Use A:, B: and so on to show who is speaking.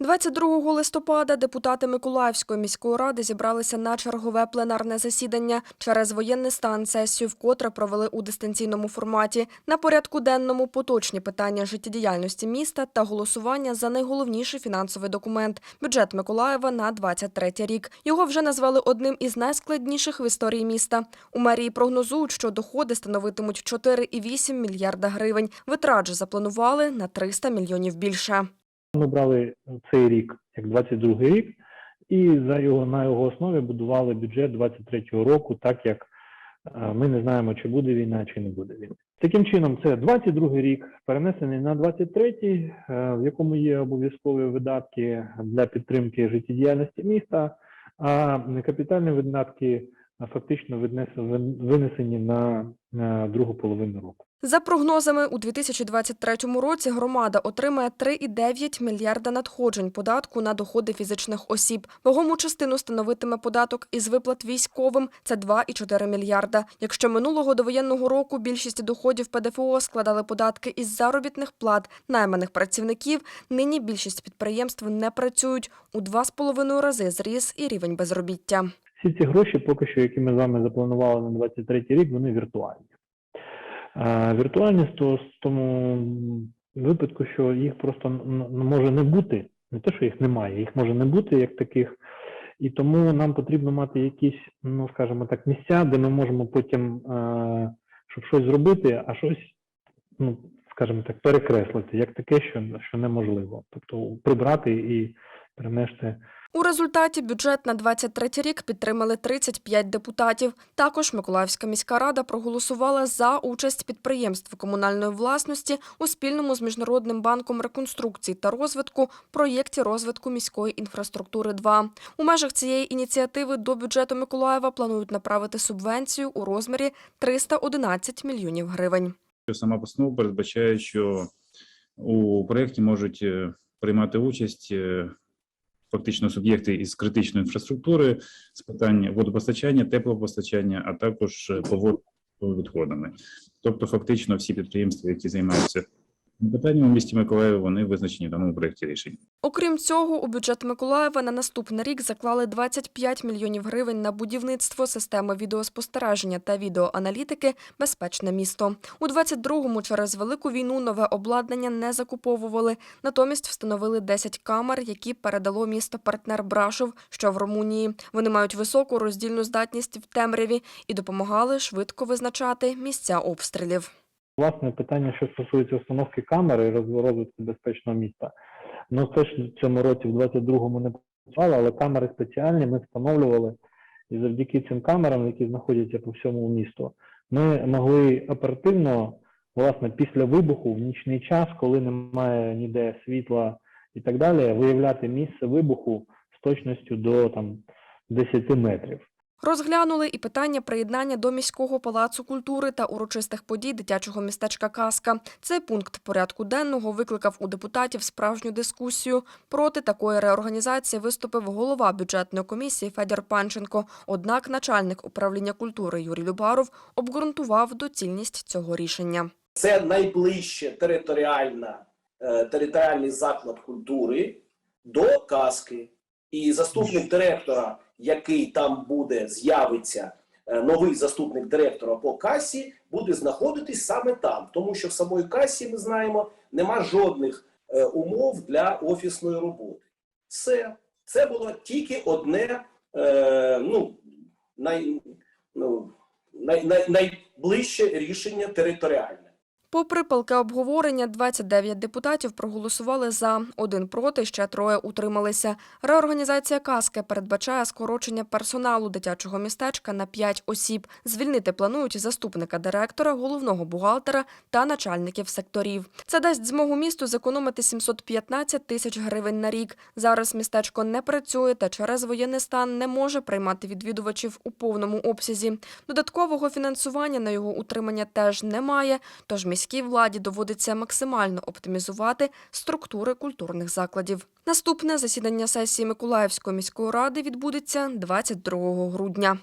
A: 22 листопада депутати Миколаївської міської ради зібралися на чергове пленарне засідання. Через воєнний стан сесію вкотре провели у дистанційному форматі. На порядку денному поточні питання життєдіяльності міста та голосування за найголовніший фінансовий документ – бюджет Миколаєва на 23 рік. Його вже назвали одним із найскладніших в історії міста. У мерії прогнозують, що доходи становитимуть 4,8 мільярда гривень. Витрат же запланували на 300 мільйонів більше.
B: Ми брали цей рік як 22 рік, і за його на його основі будували бюджет 23-го року, так як е, ми не знаємо, чи буде війна, чи не буде війни. Таким чином, це 22 рік перенесений на 23-й, е, в якому є обов'язкові видатки для підтримки життєдіяльності міста, а капітальні видатки фактично винесені на другу половину року.
A: За прогнозами, у 2023 році громада отримає 3,9 мільярда надходжень податку на доходи фізичних осіб. Вагому частину становитиме податок із виплат військовим – це 2,4 мільярда. Якщо минулого довоєнного року більшість доходів ПДФО складали податки із заробітних плат найманих працівників, нині більшість підприємств не працюють. У 2,5 рази зріс і рівень безробіття.
B: Всі ці гроші, поки що, які ми з вами запланували на 23 рік, вони віртуальні. А, віртуальні з того- тому випадку, що їх просто може не бути. Не те, що їх немає, їх може не бути як таких. І тому нам потрібно мати якісь, ну скажімо так, місця, де ми можемо потім, е, щоб щось зробити, а щось, ну скажімо так, перекреслити, як таке, що, що неможливо. Тобто прибрати і перенести
A: У результаті бюджет на 23 рік підтримали 35 депутатів. Також Миколаївська міська рада проголосувала за участь підприємств комунальної власності у спільному з Міжнародним банком реконструкції та розвитку проєкті розвитку міської інфраструктури 2 У межах цієї ініціативи до бюджету Миколаєва планують направити субвенцію у розмірі 311 мільйонів гривень.
C: сама постанова передбачає, що у проєкті можуть е, приймати участь е, фактично суб'єкти із критичної інфраструктури з питань водопостачання, теплопостачання, а також поводу відходами. Тобто, фактично, всі підприємства, які займаються питанням у місті Миколаєві, вони визначені в даному проєкті рішень.
A: Окрім цього, у бюджет Миколаєва на наступний рік заклали 25 мільйонів гривень на будівництво системи відеоспостереження та відеоаналітики «Безпечне місто». У 22-му через велику війну нове обладнання не закуповували. Натомість встановили 10 камер, які передало місто партнер Брашов, що в Румунії. Вони мають високу роздільну здатність в темряві і допомагали швидко визначати місця обстрілів.
B: Власне, питання, що стосується установки камери і роз- розвитку безпечного міста. Ну, теж в цьому році, в 22-му не працювало, але камери спеціальні ми встановлювали. І завдяки цим камерам, які знаходяться по всьому місту, ми могли оперативно, власне, після вибуху, в нічний час, коли немає ніде світла і так далі, виявляти місце вибуху з точністю до там 10 метрів.
A: Розглянули і питання приєднання до міського палацу культури та урочистих подій дитячого містечка Казка. Цей пункт порядку денного викликав у депутатів справжню дискусію. Проти такої реорганізації виступив голова бюджетної комісії Федір Панченко. Однак начальник управління культури Юрій Любаров обґрунтував доцільність цього рішення.
D: Це найближче територіальна, е, територіальний заклад культури до казки. І заступник директора, який там буде, з'явиться е, новий заступник директора по касі, буде знаходитись саме там, тому що в самої касі ми знаємо, нема жодних е, умов для офісної роботи. Все це було тільки одне, е, ну, най, ну, най, най, найближче рішення територіальне.
A: Попри палке обговорення, 29 депутатів проголосували за, один проти, ще троє утрималися. Реорганізація каски передбачає скорочення персоналу дитячого містечка на 5 осіб. Звільнити планують заступника директора, головного бухгалтера та начальників секторів. Це дасть змогу місту зекономити 715 тисяч гривень на рік. Зараз містечко не працює та через воєнний стан не може приймати відвідувачів у повному обсязі. Додаткового фінансування на його утримання теж немає, тож міській владі доводиться максимально оптимізувати структури культурних закладів. Наступне засідання сесії Миколаївської міської ради відбудеться 22 грудня.